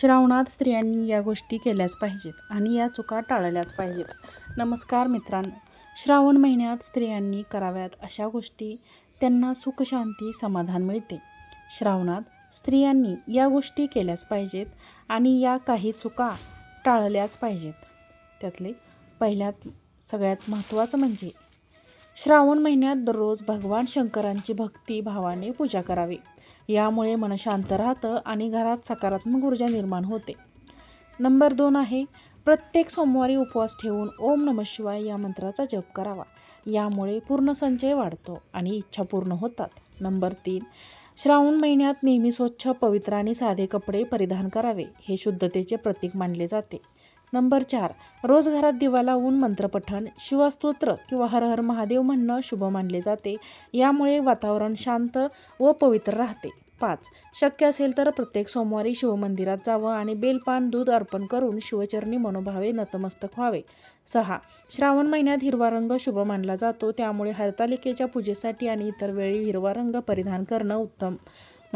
श्रावणात स्त्रियांनी या गोष्टी केल्याच पाहिजेत आणि या चुका टाळल्याच पाहिजेत. नमस्कार मित्रांनो. श्रावण महिन्यात स्त्रियांनी कराव्यात अशा गोष्टी त्यांना सुखशांती समाधान मिळते. श्रावणात स्त्रियांनी या गोष्टी केल्याच पाहिजेत आणि या काही चुका टाळल्याच पाहिजेत. त्यातले पहिल्यात सगळ्यात महत्त्वाचं म्हणजे श्रावण महिन्यात दररोज भगवान शंकरांची भक्ती भावाने पूजा करावी. यामुळे मन शांत राहतं आणि घरात सकारात्मक ऊर्जा निर्माण होते. नंबर दोन आहे प्रत्येक सोमवारी उपवास ठेवून ओम नम शिवाय या मंत्राचा जप करावा. यामुळे पूर्ण संचय वाढतो आणि इच्छा पूर्ण होतात. नंबर तीन श्रावण महिन्यात नेहमी स्वच्छ पवित्र आणि साधे कपडे परिधान करावे. हे शुद्धतेचे प्रतीक मानले जाते. नंबर चार रोज घरात दिवा लावून मंत्रपठण शिवस्तोत्र किंवा हर हर महादेव म्हणणं शुभ मानले जाते. यामुळे वातावरण शांत व पवित्र राहते. पाच शक्य असेल तर प्रत्येक सोमवारी शिवमंदिरात जावं आणि बेलपान दूध अर्पण करून शिवचरणी मनोभावे नतमस्तक व्हावे. सहा श्रावण महिन्यात हिरवा रंग शुभ मानला जातो. त्यामुळे हरतालिकेच्या पूजेसाठी आणि इतर वेळी हिरवा रंग परिधान करणं उत्तम.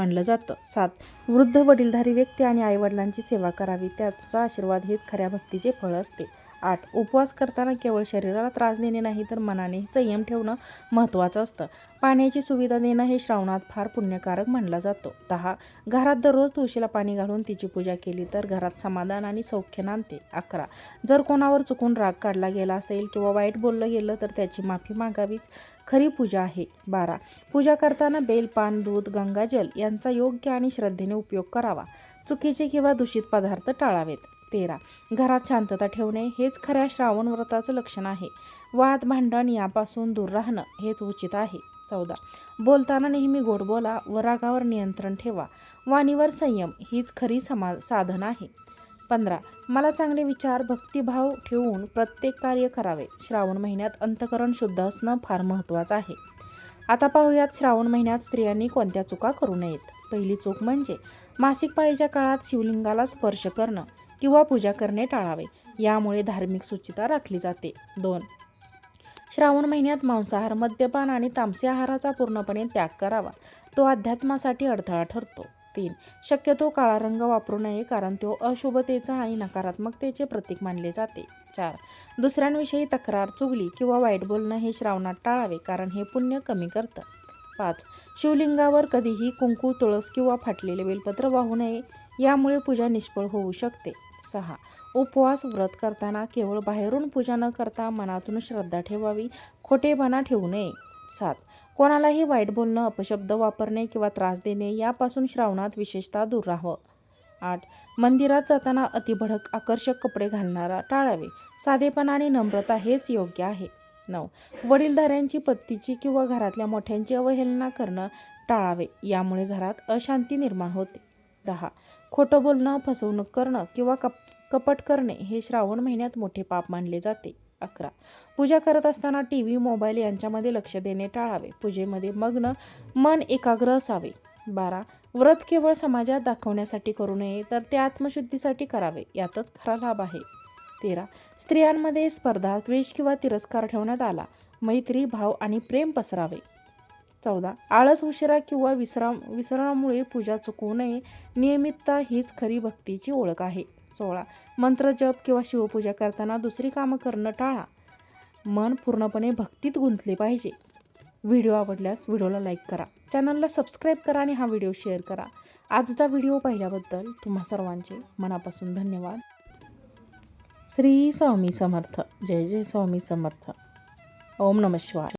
मानलं जातं. सात. वृद्ध वडीलधारी व्यक्ती आणि आईवडिलांची सेवा करावी त्याचा आशीर्वाद हेच खऱ्या भक्तीचे फळ असते. आठ. उपवास करताना केवळ शरीराला त्रास देणे नाही तर मनाने संयम ठेवणं महत्त्वाचं असतं. पाण्याची सुविधा देणं हे श्रावणात फार पुण्यकारक मानला जातो. दहा. घरात दररोज तुळशीला पाणी घालून तिची पूजा केली तर घरात समाधान आणि सौख्य नांदते. अकरा. जर कोणावर चुकून राग काढला गेला असेल किंवा वाईट बोललं गेलं तर त्याची माफी मागावीच. खरी पूजा आहे. बारा. पूजा करताना बेल पान दूध गंगाजल यांचा योग्य आणि श्रद्धेने उपयोग करावा. चुकीचे किंवा दूषित पदार्थ टाळावेत. तेरा. घरात शांतता ठेवणे हेच खऱ्या श्रावण व्रताचं लक्षण आहे. वाद भांडण यापासून दूर राहणं हेच उचित आहे. चौदा. बोलताना नेहमी गोड बोला व रागावर नियंत्रण ठेवा. वाणीवर संयम हीच खरी समा साधन आहे. पंधरा. मला चांगले विचार भक्तिभाव ठेवून प्रत्येक कार्य करावे. श्रावण महिन्यात अंतकरण शुद्ध असणं फार महत्त्वाचं आहे. आता पाहूयात श्रावण महिन्यात स्त्रियांनी कोणत्या चुका करू नयेत. पहिली चूक म्हणजे मासिक पाळीच्या काळात शिवलिंगाला स्पर्श करणं. किंवा पूजा करणे टाळावे. यामुळे धार्मिक सुचिता राखली जाते. दोन. श्रावण महिन्यात मांसाहार मद्यपान आणि तामसी आहाराचा पूर्णपणे त्याग करावा. तो अध्यात्मासाठी अडथळा ठरतो. तीन. शक्यतो काळा रंग वापरू नये कारण तो अशुभतेचा आणि नकारात्मकतेचे प्रतीक मानले जाते. चार. दुसऱ्यांविषयी तक्रार चुगली किंवा वाईट बोलणं हे श्रावणात टाळावे कारण हे पुण्य कमी करतं. पाच. शिवलिंगावर कधीही कुंकू तुळस किंवा फाटलेले बेलपत्र वाहू नये. यामुळे पूजा निष्फळ होऊ शकते. सहा. उपवास व्रत करताना केवळ बाहेरून पूजा न करता मनातून श्रद्धा ठेवावी खोटेपणा ठेवू नये. सात. कोणालाही वाईट बोलणं अपशब्द वापरणे किंवा त्रास देणे यापासून श्रावणात विशेषतः दूर राहावं. आठ. मंदिरात जाताना अतिभडक आकर्षक कपडे घालणारा टाळावे. साधेपणा आणि नम्रता हेच योग्य आहे. नऊ. वडीलधाऱ्यांची पत्तीची किंवा घरातल्या मोठ्यांची अवहेलना करणं टाळावे. यामुळे घरात अशांती निर्माण होते. दहा. खोटं बोलणं फसवणूक करणं किंवा कप कपट करणे हे श्रावण महिन्यात मोठे पाप मानले जाते. अकरा. पूजा करत असताना टी व्ही मोबाईल यांच्यामध्ये लक्ष देणे टाळावे. पूजेमध्ये मग्न मन एकाग्र असावे. बारा. व्रत केवळ समाजात दाखवण्यासाठी करू नये तर ते आत्मशुद्धीसाठी करावे. यातच खरा लाभ आहे. तेरा. स्त्रियांमध्ये स्पर्धा द्वेष किंवा तिरस्कार ठेवण्यात आला. मैत्री भाव आणि प्रेम पसरावे. चौदा. आळस उशिरा किंवा विसराम विसरणामुळे पूजा चुकवू नये. नियमितता हीच खरी भक्तीची ओळख आहे. सोळा. मंत्र जप किंवा शिवपूजा करताना दुसरी कामं करणं टाळा. मन पूर्णपणे भक्तीत गुंतले पाहिजे. व्हिडिओ आवडल्यास व्हिडिओला लाईक करा. चॅनलला सबस्क्राईब करा आणि हा व्हिडिओ शेअर करा. आजचा व्हिडिओ पाहिल्याबद्दल तुम्हा सर्वांचे मनापासून धन्यवाद. श्री स्वामी समर्थ. जय जय स्वामी समर्थ. ओम नम शिवाय.